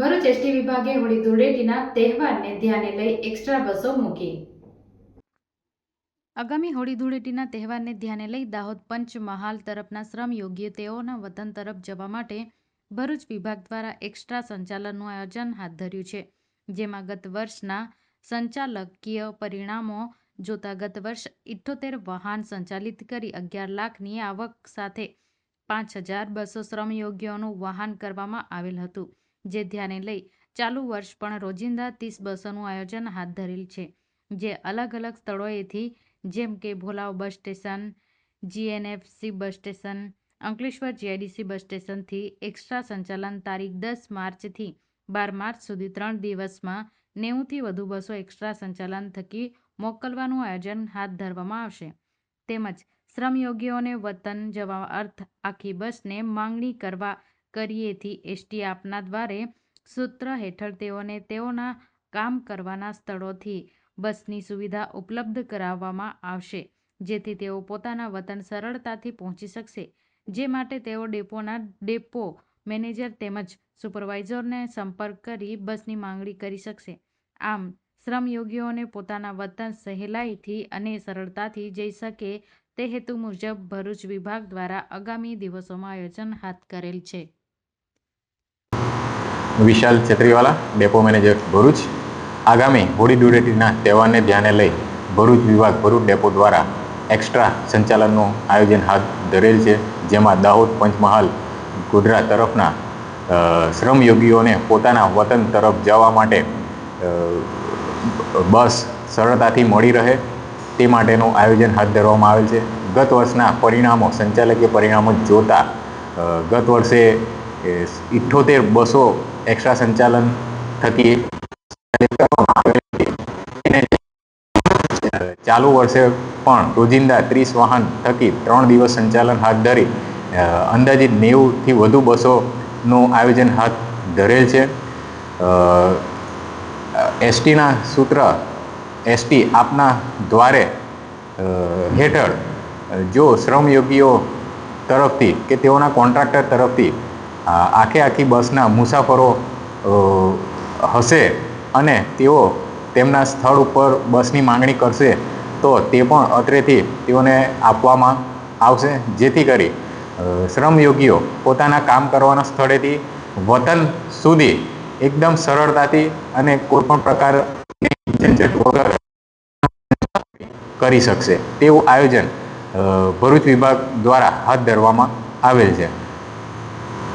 Bharuch ST વિભાગે હોળી ધૂળેટીના તહેવારને ધ્યાને લઈ એક્સ્ટ્રા બસો મૂકી. આગામી હોળી ધૂળેટીના તહેવારને ધ્યાને લઈ દાહોદ પંચમહાલ તરફના શ્રમયોગીઓ તેઓના વતન તરફ જવા માટે ભરૂચ વિભાગ દ્વારા એક્સ્ટ્રા સંચાલનનું આયોજન હાથ ધર્યું છે. જેમાં ગત વર્ષના સંચાલકીય પરિણામો જોતા ગત વર્ષ ઇઠ્ઠોતેર વાહન સંચાલિત કરી અગિયાર લાખની આવક સાથે પાંચ હજાર બસો શ્રમયોગીઓનું વાહન કરવામાં આવેલ હતું. જે ધ્યાને લઈ ચાલુ વર્ષ પણ રોજિંદા ત્રીસ બસોનું આયોજન હાથ ધરેલ છે, જે અલગ અલગ સ્થળોએથી જેમ કે Bholav bus station, GNFC bus station, Ankleshwar GIDC bus સ્ટેશનથી એક્સ્ટ્રા સંચાલન તારીખ દસ માર્ચથી બાર માર્ચ સુધી ત્રણ દિવસમાં નેવુંથી વધુ બસો એક્સ્ટ્રા સંચાલન થકી મોકલવાનું આયોજન હાથ ધરવામાં આવશે. તેમજ શ્રમયોગીઓને વતન જવા અર્થ આખી બસને માંગણી કરવા કરીએથી એસટી આપના દ્વારે સૂત્ર હેઠળ તેઓને તેઓના કામ કરવાના સ્થળોથી બસની સુવિધા ઉપલબ્ધ કરાવવામાં આવશે, જેથી તેઓ પોતાના વતન સરળતાથી પહોંચી શકશે. જે માટે તેઓ ડેપોના ડેપો મેનેજર તેમજ સુપરવાઇઝરને સંપર્ક કરી બસની માંગણી કરી શકશે. આમ, શ્રમયોગીઓને પોતાના વતન સહેલાઈથી અને સરળતાથી જઈ શકે તે હેતુ મુજબ ભરૂચ વિભાગ દ્વારા આગામી દિવસોમાં આયોજન હાથ કરેલ છે. Vishal Chhetriwala, depot manager Bharuch. આગામી હોળી ધૂળેટીના તહેવારને ધ્યાને લઈ ભરૂચ વિભાગ ભરૂચ ડેપો દ્વારા એક્સ્ટ્રા સંચાલનનું આયોજન હાથ ધરેલ છે, જેમાં દાહોદ પંચમહાલ, ગોધરા તરફના શ્રમયોગીઓને પોતાના વતન તરફ જવા માટે બસ સરળતાથી મળી રહે તે માટેનું આયોજન હાથ ધરવામાં આવેલ છે. ગત વર્ષના પરિણામો, સંચાલકીય પરિણામો જોતા ગત વર્ષે ઇઠ્ઠોતેર બસો એક્સ્ટ્રા સંચાલન થકી ચાલુ વર્ષે પણ રોજિંદા ત્રીસ વાહન થકી ત્રણ દિવસ સંચાલન હાથ ધરી અંદાજિત નેવુંથી વધુ બસોનું આયોજન હાથ ધરેલ છે. એસટીના સૂત્ર, એસટી આપના દ્વારે હેઠળ જો શ્રમયોગીઓ તરફથી કે તેઓના કોન્ટ્રાક્ટર તરફથી આખે આખી બસના મુસાફરો હશે અને તેઓ તેમના સ્થળ ઉપર બસની માંગણી કરશે, તો તે પણ અત્રેથી તેઓને આપવામાં આવશે. જેથી કરી શ્રમયોગીઓ પોતાના કામ કરવાના સ્થળેથી વતન સુધી એકદમ સરળતાથી અને કોઈપણ પ્રકાર કરી શકશે. તેવું આયોજન ભરૂચ વિભાગ દ્વારા હાથ ધરવામાં આવેલ છે.